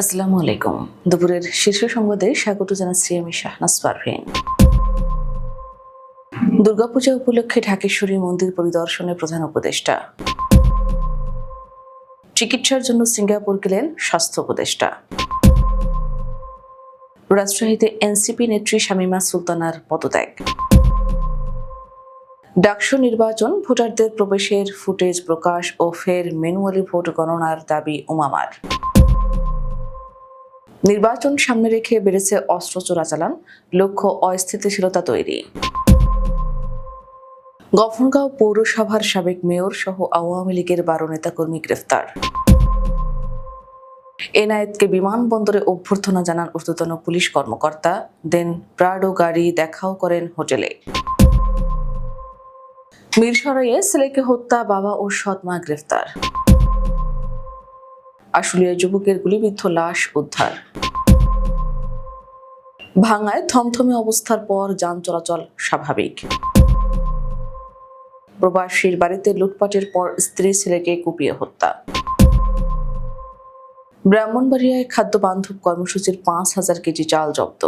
আসসালামু আলাইকুম। দুপুরের শীর্ষ সংবাদে স্বাগত জানাচ্ছি আমি শাহনাজ পারভিন দুর্গাপূজা উপলক্ষে ঢাকেশ্বরী মন্দির পরিদর্শনে প্রধান উপদেষ্টা। চিকিৎসার জন্য সিঙ্গাপুর গেলেন স্বাস্থ্য উপদেষ্টা। রাজশাহীতে এনসিপি নেত্রী শামীমা সুলতানার পদত্যাগ। ডাকসু নির্বাচন, ভোটারদের প্রবেশের ফুটেজ প্রকাশ ও ফের ম্যানুয়ালি ভোট গণনার দাবি উমামার। নির্বাচন সামনে রেখে বেড়েছে অস্ত্র চোরাচালান, লক্ষ্য অস্থিতিশীলতা তৈরি। গফরগাঁও পৌরসভার সাবেক মেয়র সহ আওয়ামী লীগের বারো নেতাকর্মী গ্রেফতার। এনায়েতকে বিমানবন্দরে অভ্যর্থনা জানান ঊর্ধ্বতন পুলিশ কর্মকর্তা, দেন প্রাডো গাড়ি দেখাও করেন হোটেলে। মিরসরাইয়ে ছেলেকে হত্যা, বাবা ও সৎ মা গ্রেফতার। আশুলিয়া যুবকের গুলিবিদ্ধ লাশ উদ্ধার। ভাঙায় থমথমে অবস্থার পর যান চলাচল স্বাভাবিক। প্রবাসীর বাড়িতে লুটপাটের পর স্ত্রী ছেলেকে কুপিয়ে হত্যা। ব্রাহ্মণবাড়িয়ায় খাদ্য বান্ধব কর্মসূচির পাঁচ হাজার কেজি চাল জব্দ।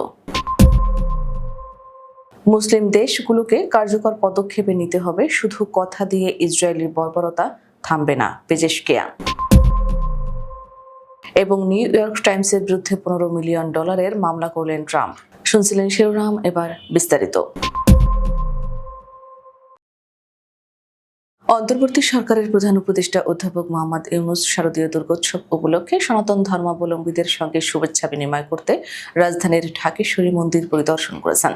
মুসলিম দেশগুলোকে কার্যকর পদক্ষেপে নিতে হবে, শুধু কথা দিয়ে ইসরায়েলের বর্বরতা থামবে না পেজেশকেয়া এবং নিউ ইয়র্ক টাইমসের বিরুদ্ধে পনেরো মিলিয়ন ডলারের মামলা করলেন ট্রাম্প। শুনছিলেন শিরোনাম, এবার বিস্তারিত। অন্তর্বর্তী সরকারের প্রধান উপদেষ্টা অধ্যাপক মোহাম্মদ ইউনুস শারদীয় দুর্গোৎসব উপলক্ষে সনাতন ধর্মাবলম্বীদের সঙ্গে শুভেচ্ছা বিনিময় করতে রাজধানীর ঢাকেশ্বরী মন্দির পরিদর্শন করেছেন।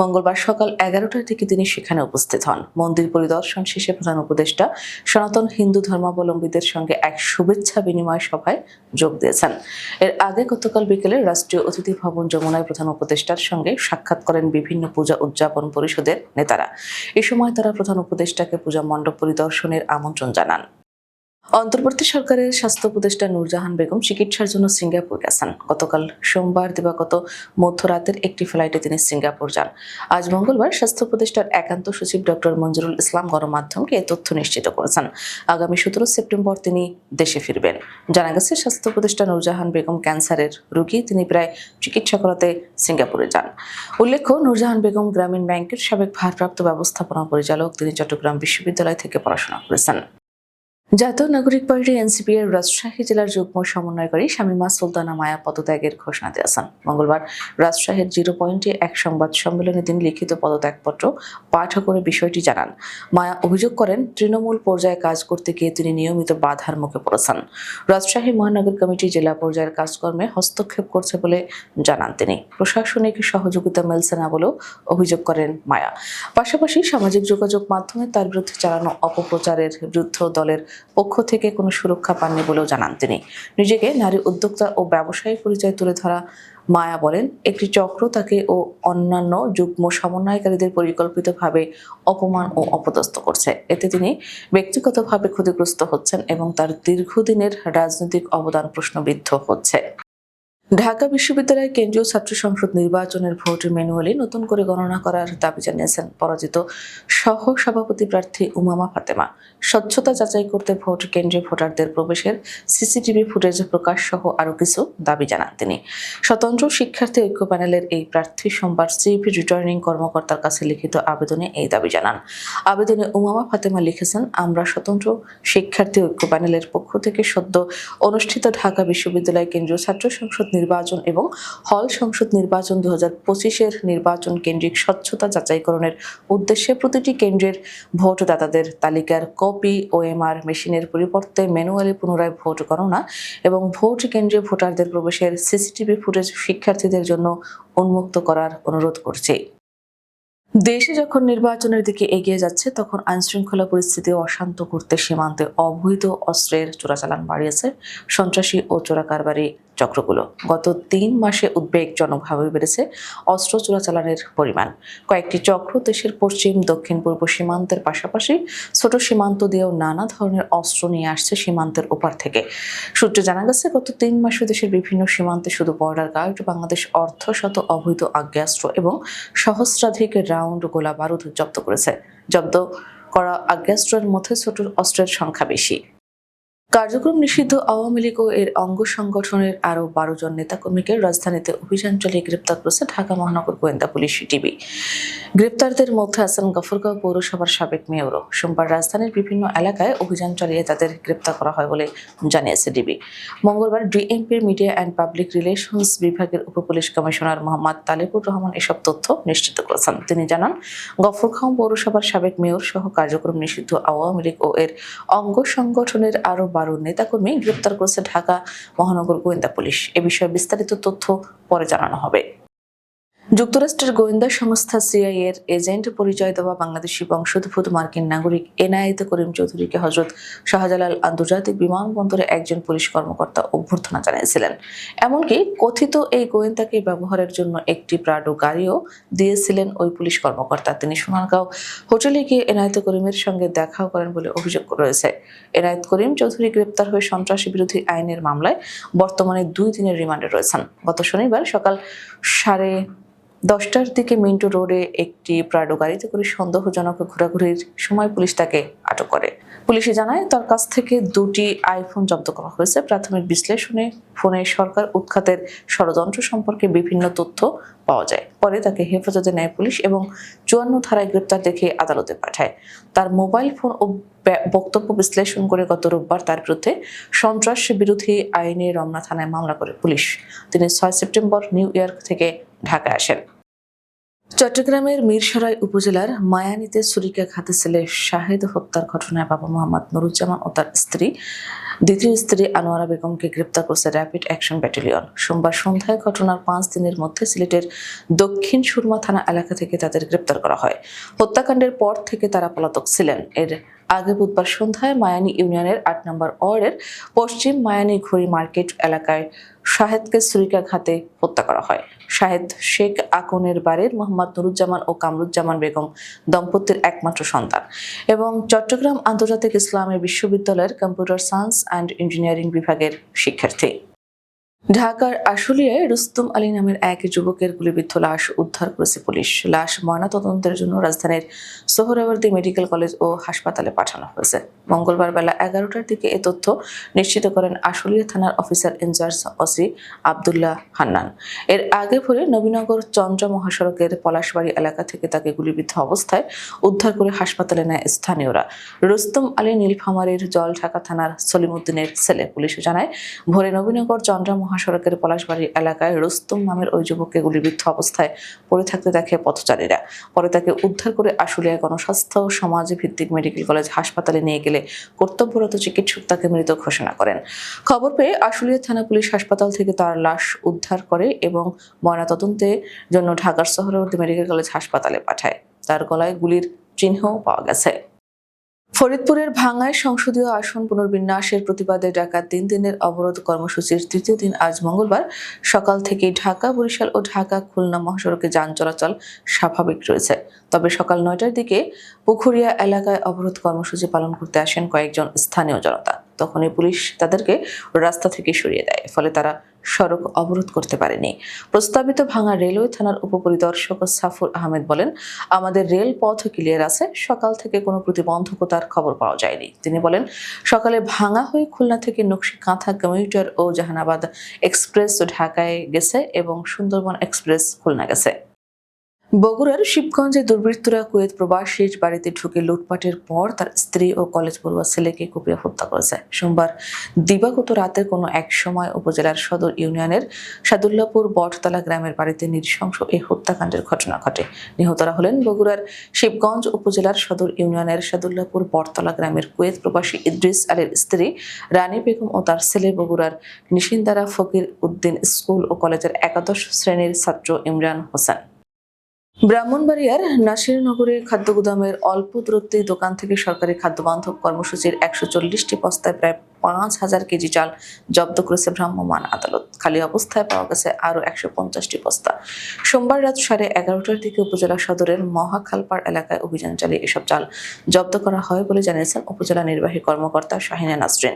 মঙ্গলবার সকাল এগারোটার দিকে তিনি সেখানে উপস্থিত হন। মন্দির পরিদর্শন শেষে প্রধান উপদেষ্টা সনাতন হিন্দু ধর্মাবলম্বীদের সঙ্গে এক শুভেচ্ছা বিনিময় সভায় যোগ দিয়েছেন। এর আগে গতকাল বিকেলে রাষ্ট্রীয় অতিথি ভবন যমুনায় প্রধান উপদেষ্টার সঙ্গে সাক্ষাৎ করেন বিভিন্ন পূজা উদযাপন পরিষদের নেতারা। এ সময় তারা প্রধান উপদেষ্টাকে পূজা মণ্ডপ পরিদর্শনের আমন্ত্রণ জানান। অন্তর্বর্তী সরকারের স্বাস্থ্য উপদেষ্টা নূরজাহান বেগম চিকিৎসার জন্য সিঙ্গাপুর গেছেন। গতকাল সোমবার দিবাগত মধ্যরাতের একটি ফ্লাইটে তিনি সিঙ্গাপুর যান। আজ মঙ্গলবার স্বাস্থ্য উপদেষ্টার একান্ত সচিব ডক্টর মঞ্জুরুল ইসলাম গণমাধ্যমকে এ তথ্য নিশ্চিত করেছেন। আগামী সতেরো সেপ্টেম্বর তিনি দেশে ফিরবেন। জানা গেছে, স্বাস্থ্য উপদেষ্টা নূরজাহান বেগম ক্যান্সারের রোগী। তিনি প্রায় চিকিৎসা করাতে সিঙ্গাপুরে যান। উল্লেখ্য, নূরজাহান বেগম গ্রামীণ ব্যাংকের সাবেক ভারপ্রাপ্ত ব্যবস্থাপনা পরিচালক। তিনি চট্টগ্রাম বিশ্ববিদ্যালয় থেকে পড়াশোনা করেছেন। জাতীয় নাগরিক পার্টি এনসিপি এর রাজশাহী জেলার যুগ্ম সমন্বয়কারী শামীমা সুলতানা মায়া পদত্যাগের ঘোষণা দিয়েছেন। মঙ্গলবার রাজশাহীর জিরো পয়েন্টে এক সংবাদ সম্মেলনে তিনি লিখিত পদত্যাগপত্র পাঠ করে বিষয়টি জানান। মায়া অভিযোগ করেন, তৃণমূল পর্যায়ে কাজ করতে গিয়ে তিনি নিয়মিত বাধার মুখে পড়েছেন। রাজশাহী মহানগর কমিটি জেলা পর্যায়ের কাজকর্মে হস্তক্ষেপ করছে বলে জানান তিনি। প্রশাসনিক সহযোগিতা মিলছে না বলেও অভিযোগ করেন মায়া। পাশাপাশি সামাজিক যোগাযোগ মাধ্যমে তার বিরুদ্ধে চালানো অপপ্রচারের বিরুদ্ধ দলের পক্ষ থেকে কোনো সুরক্ষা পাননি বলেও জানান তিনি। নিজেকে নারী উদ্যোক্তা ও ব্যবসায়ী পরিচয় তুলে ধরা মায়া বলেন, একটি চক্র তাকে ও অন্যান্য যুগ্ম সমন্বয়কারীদের পরিকল্পিতভাবে অপমান ও অপদস্থ করছে। এতে তিনি ব্যক্তিগতভাবে ক্ষতিগ্রস্ত হচ্ছেন এবং তার দীর্ঘদিনের রাজনৈতিক অবদান প্রশ্নবিদ্ধ হচ্ছে। ঢাকা বিশ্ববিদ্যালয়ের কেন্দ্রীয় ছাত্র সংসদ নির্বাচনের ভোট ম্যানুয়ালি নতুন করে গণনা করার দাবি জানিয়েছেন পরাজিত সহ সভাপতি প্রার্থী উমামা ফাতেমা। স্বচ্ছতা যাচাই করতে ভোট কেন্দ্রে ভোটারদের প্রবেশের সিসিটিভি ফুটেজ প্রকাশ সহ আরও কিছু দাবি জানান তিনি। স্বতন্ত্র শিক্ষার্থী ঐক্য প্যানেলের এই প্রার্থী সোমবার চিফ রিটার্নিং কর্মকর্তার কাছে লিখিত আবেদনে এই দাবি জানান। আবেদনে উমামা ফাতেমা লিখেছেন, আমরা স্বতন্ত্র শিক্ষার্থী ঐক্য প্যানেলের পক্ষ থেকে সদ্য অনুষ্ঠিত ঢাকা বিশ্ববিদ্যালয় কেন্দ্রীয় ছাত্র সংসদ নির্বাচন এবং হল সংসদ নির্বাচন দু হাজার পঁচিশের নির্বাচন কেন্দ্রিক স্বচ্ছতা যাচাইকরণের উদ্দেশ্যে প্রতিটি কেন্দ্রের ভোটদাতাদের তালিকার কপি, ওএমআর মেশিনের পরিবর্তে ম্যানুয়ালি পুনরায় ভোট গণনা এবং ভোট কেন্দ্রে ভোটারদের প্রবেশের সিসিটিভি ফুটেজ শিক্ষার্থীদের জন্য উন্মুক্ত করার অনুরোধ করছে। দেশে যখন নির্বাচনের দিকে এগিয়ে যাচ্ছে, তখন আইনশৃঙ্খলা পরিস্থিতি অশান্ত করতে সীমান্তে অবৈধ অস্ত্রের চোরাচালান বাড়িয়েছে সন্ত্রাসী ও চোরাকারবারি চক্রগুলো। গত তিন মাসে উদ্বেগজনকভাবে বেড়েছে অস্ত্র চোরাচালানের পরিমাণ। কয়েকটি চক্র দেশের পশ্চিম, দক্ষিণ, পূর্ব সীমান্তের পাশাপাশি ছোট সীমান্ত দিয়েও নানা ধরনের অস্ত্র নিয়ে আসছে সীমান্তের ওপার থেকে। সূত্রে জানা গেছে, গত তিন মাসে দেশের বিভিন্ন সীমান্তে শুধু বর্ডার গার্ড বাংলাদেশ অর্ধশত অবৈধ আগ্নেয়াস্ত্র এবং সহস্রাধিক রাউন্ড গোলা বারুদ জব্দ করেছে। জব্দ করা আগ্নেয়াস্ত্রের মধ্যে ছোট অস্ত্রের সংখ্যা বেশি। কার্যক্রম নিষিদ্ধ আওয়ামী লীগ ও এর অঙ্গ সংগঠনের আরও বারো জন নেতাকর্মীকে রাজধানীতে অভিযান চালিয়ে গ্রেপ্তার করেছে ঢাকা মহানগর গোয়েন্দা পুলিশ টিভি গ্রেপ্তারদের মধ্যে আছেন গফরগাঁও পৌরসভার সাবেক মেয়রও সোমবার রাজধানীর বিভিন্ন এলাকায় অভিযান চালিয়ে তাদের গ্রেপ্তার করা হয় বলে জানিয়েছে ডিবি মঙ্গলবার ডিএমপির মিডিয়া অ্যান্ড পাবলিক রিলেশনস বিভাগের উপপুলিশ কমিশনার মোহাম্মদ তালেবুর রহমান এসব তথ্য নিশ্চিত করেছেন। তিনি জানান, গফরগাঁও পৌরসভার সাবেক মেয়র সহ কার্যক্রম নিষিদ্ধ আওয়ামী লীগ ও এর অঙ্গ সংগঠনের আরও বারো নেতাকর্মী গ্রেপ্তার করেছে ঢাকা মহানগর গোয়েন্দা পুলিশ। এ বিষয়ে বিস্তারিত তথ্য পরে জানানো হবে। যুক্তরাষ্ট্রের গোয়েন্দা সংস্থা সিআই এর এজেন্ট পরিচয় দেওয়া বাংলাদেশি বংশোদ্ভূত মার্কিন নাগরিক এনায়েত করিম চৌধুরীকে হজরত শাহজালাল আন্তর্জাতিক বিমানবন্দরে একজন পুলিশ কর্মকর্তা অভ্যর্থনা জানিয়েছিলেন। এমনকি কথিত এই গোয়েন্দাকে ব্যবহারের জন্য একটি প্রাডো গাড়িও দিয়েছিলেন ওই পুলিশ কর্মকর্তা। তিনি সোনারগাঁও হোটেলে গিয়ে এনায়েত করিমের সঙ্গে দেখাও করেন বলে অভিযোগ রয়েছে। এনায়েত করিম চৌধুরী গ্রেপ্তার হয়ে সন্ত্রাসী বিরোধী আইনের মামলায় বর্তমানে দুই দিনের রিমান্ডে রয়েছেন। গত শনিবার সকাল সাড়ে দশটার দিকে মিন্টু রোডে একটি প্রাডো গাড়িতে করে সন্দেহজনক ঘোরাঘুরির সময় পুলিশ তাকে আটক করে। পুলিশে জানায়, তার কাছ থেকে দুটি আইফোন জব্দ করা হয়েছে। প্রাথমিক বিশ্লেষণে ফোনে সরকার উৎখাতের ষড়যন্ত্র সম্পর্কে বিভিন্ন তথ্য পাওয়া যায়। পরে তাকে হেফাজতে নেয় পুলিশ এবং চুয়ান্ন ধারায় গ্রেপ্তার দেখে আদালতে পাঠায়। তার মোবাইল ফোন ও ব্য- বক্তব্য বিশ্লেষণ করে গত রোববার তার বিরুদ্ধে সন্ত্রাস বিরোধী আইনে রমনা থানায় মামলা করে পুলিশ। তিনি ছয় সেপ্টেম্বর নিউ ইয়র্ক থেকে ঢাকায় আসেন। চট্টগ্রামের মিরসরাই উপজেলার মায়ানীতে ছুরিকাঘাতে ছেলে শাহেদ হত্যার ঘটনায় বাবা মোহাম্মদ নুরুজ্জামান ও তার স্ত্রী, দ্বিতীয় স্ত্রী আনোয়ারা বেগমকে গ্রেপ্তার করছে র্যাপিড অ্যাকশন ব্যাটালিয়ন। সোমবার সন্ধ্যায় ঘটনার পাঁচ দিনের মধ্যে সিলেটের দক্ষিণ সুরমা থানা এলাকা থেকে তাদের গ্রেপ্তার করা হয়। হত্যাকাণ্ডের পর থেকে তারা পলাতক ছিলেন। এর আগে বুধবার সন্ধ্যায় মায়ানী ইউনিয়নের আট নম্বর ওয়ার্ডের পশ্চিম মায়ানী ঘড়ি মার্কেট এলাকায় শাহেদকে ছুরিকাঘাতে হত্যা করা হয়। শাহেদ শেখ আকনের বাড়ির মোহাম্মদ নুরুজ্জামান ও কামরুজ্জামান বেগম দম্পতির একমাত্র সন্তান এবং চট্টগ্রাম আন্তর্জাতিক ইসলামী বিশ্ববিদ্যালয়ের কম্পিউটার সায়েন্স অ্যান্ড ইঞ্জিনিয়ারিং বিভাগের শিক্ষার্থী। ঢাকার আশুলিয়ায় রুস্তম আলী নামের এক যুবকের গুলিবিদ্ধ লাশ উদ্ধার করেছে পুলিশ। লাশ ময়নাতদন্তের জন্য রাজধানীর সোহরাওয়ার্দী মেডিকেল কলেজ ও হাসপাতালে পাঠানো হয়েছে। মঙ্গলবার বেলা এগারোটার দিকে এ তথ্য নিশ্চিত করেন আশুলিয়া থানার officer in-charge OC Abdullah Hannan. এর আগে ভোরে নবীনগর চন্দ্র মহাসড়কের পলাশবাড়ি এলাকা থেকে তাকে গুলিবিদ্ধ অবস্থায় উদ্ধার করে হাসপাতালে নেয় স্থানীয়রা। রুস্তম আলী নীলফামারীর জলঢাকা থানার সলিমুদ্দিনের ছেলে পুলিশ জানায়, ভোরে নবীনগর চন্দ্রা মহাসড়কের পলাশবাড়ি এলাকায় রুস্তম নামের ওই যুবককে গুলিবিদ্ধ অবস্থায় পড়ে থাকতে দেখে পথচারীরা। পরে তাকে উদ্ধার করে আশুলিয়া গণস্বাস্থ্য সমাজ ভিত্তিক মেডিকেল কলেজ হাসপাতালে নিয়ে গেলে কর্তব্যরত চিকিৎসক তাকে মৃত ঘোষণা করেন। খবর পেয়ে আশুলিয়া থানা পুলিশ হাসপাতাল থেকে তার লাশ উদ্ধার করে এবং ময়নাতদন্তের জন্য ঢাকার শহরবর্তী মেডিকেল কলেজ হাসপাতালে পাঠায়। তার গলায় গুলির চিহ্নও পাওয়া গেছে। ফরিদপুরের ভাঙ্গায় সংসদীয় আসন পুনর্বিন্যাসের প্রতিবাদে ডাকা তিন দিনের অবরোধ কর্মসূচির তৃতীয় দিন আজ মঙ্গলবার। সকাল থেকে ঢাকা, বরিশাল ও ঢাকা খুলনা মহাসড়কে যান চলাচল স্বাভাবিক রয়েছে। তবে সকাল নয়টার দিকে পুখুরিয়া এলাকায় অবরোধ কর্মসূচি পালন করতে আসেন কয়েকজন স্থানীয় জনতা। তখনই পুলিশ তাদেরকে রাস্তা থেকে সরিয়ে দেয়। ফলে তারা সড়ক অবরোধ করতে পারেনি। প্রস্তাবিত ভাঙা রেলওয়ে থানার উপপরিদর্শক সাফুর আহমেদ বলেন, আমাদের রেল পথ ক্লিয়ার আছে, সকাল থেকে কোনো প্রতিবন্ধকতার খবর পাওয়া যায়নি। তিনি বলেন, সকালে ভাঙা হয়ে খুলনা থেকে নকশি কাঁথা, কমিউটার ও জাহানাবাদ এক্সপ্রেস ঢাকায় গেছে এবং সুন্দরবন এক্সপ্রেস খুলনা গেছে। বগুড়ার শিবগঞ্জে দুর্বৃত্তরা কুয়েত প্রবাসীর বাড়িতে ঢুকে লুটপাটের পর তার স্ত্রী ও কলেজ পড়ুয়া ছেলেকে কুপিয়ে হত্যা করেছে। সোমবার দিবাগত রাতের কোনো এক সময় উপজেলার সদর ইউনিয়নের সাদুল্লাপুর বটতলা গ্রামের বাড়িতে নৃশংস এই হত্যাকাণ্ডের ঘটনা ঘটে। নিহতরা হলেন বগুড়ার শিবগঞ্জ উপজেলার সদর ইউনিয়নের সাদুল্লাপুর বটতলা গ্রামের কুয়েত প্রবাসী ইদ্রিস আলীর স্ত্রী রানী বেগম ও তার ছেলে বগুড়ার নিশিন্দারা ফকির উদ্দিন স্কুল ও কলেজের একাদশ শ্রেণির ছাত্র ইমরান হোসেন। ব্রাহ্মণবাড়িয়ার নাসিরনগরে খাদ্য গুদামের অল্প দূরত্বে দোকান থেকে সরকারি খাদ্যবান্ধব কর্মসূচির একশো চল্লিশটি বস্তায় প্রায় পাঁচ হাজার কেজি চাল জব্দ করেছে ভ্রাম্যমাণ আদালত। খালি অবস্থায় পাওয়া গেছে আরও একশো পঞ্চাশটি বস্তা। সোমবার রাত সাড়ে এগারোটার দিকে উপজেলা সদরের মহাখালপাড় এলাকায় অভিযান চালিয়ে এসব চাল জব্দ করা হয় বলে জানিয়েছেন উপজেলা নির্বাহী কর্মকর্তা শাহিনা নাসরিন।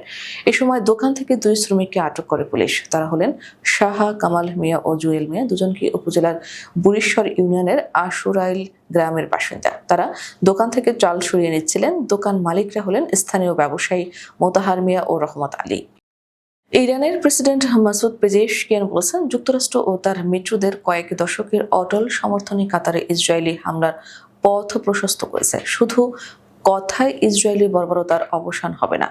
এ সময় দোকান থেকে দুই শ্রমিককে আটক করে পুলিশ। তারা হলেন শাহা কামাল মিয়া ও জুয়েল মিয়া। দুজনকে উপজেলার বুড়িশ্বর ইউনিয়নের আশুরাইল গ্রামের বাসিন্দা। তারা দোকান থেকে চাল সরিয়ে নিচ্ছিলেন। দোকান মালিকরা হলেন স্থানীয় ব্যবসায়ী মোতাহার মিয়া ও রহমত আলী। ইরানের প্রেসিডেন্ট মাসুদ পেজেশকিয়ান বলেছেন, যুক্তরাষ্ট্র ও তার মিত্রদের কয়েক দশকের অটল সমর্থনে কাতারে ইসরায়েলি হামলার পথ প্রশস্ত করেছে। শুধু কথায় ইসরায়েলি বর্বরতার অবসান হবে না।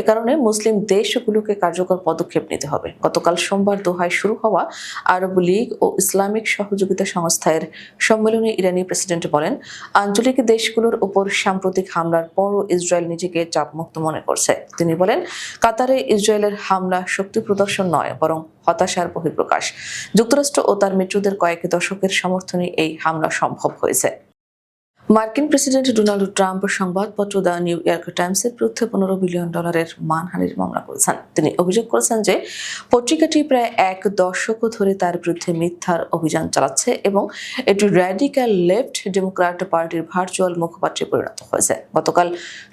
এ কারণে মুসলিম দেশগুলোকে কার্যকর পদক্ষেপ নিতে হবে। গতকাল সোমবার দোহায় শুরু হওয়া আরব লীগ ও ইসলামিক সহযোগিতা সংস্থার সম্মেলনে ইরানি প্রেসিডেন্ট বলেন, আঞ্চলিক দেশগুলোর উপর সাম্প্রতিক হামলার পরও ইসরায়েল নিজেকে চাপমুক্ত মনে করছে। তিনি বলেন, কাতারে ইসরায়েলের হামলা শক্তি প্রদর্শন নয়, বরং হতাশার বহিঃপ্রকাশ। যুক্তরাষ্ট্র ও তার মিত্রদের কয়েক দশকের সমর্থনে এই হামলা সম্ভব হয়েছে। মার্কিন প্রেসিডেন্ট ডোনাল্ড ট্রাম্প সংবাদপত্র দ্য নিউ ইয়র্ক টাইমসের বিরুদ্ধে পনেরো বিলিয়ন ডলারের মানহানির মামলা করেছেন। তিনি অভিযোগ করেছেন যে পত্রিকাটি প্রায় এক দশক ধরে তার বিরুদ্ধে মিথ্যার অভিযান চালাচ্ছে এবং এটি র্যাডিক্যাল লেফট ডেমোক্র্যাট পার্টির ভার্চুয়াল মুখপাত্রে পরিণত হয়েছে। গতকাল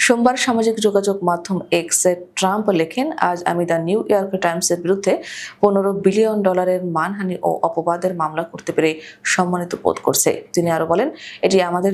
সোমবার সামাজিক যোগাযোগ মাধ্যম এক্সে ট্রাম্প লেখেন, আজ আমি দ্য নিউ ইয়র্ক টাইমসের বিরুদ্ধে পনেরো বিলিয়ন ডলারের মানহানি ও অপবাদের মামলা করতে পেরে সম্মানিত বোধ করছে। তিনি আরও বলেন, এটি আমাদের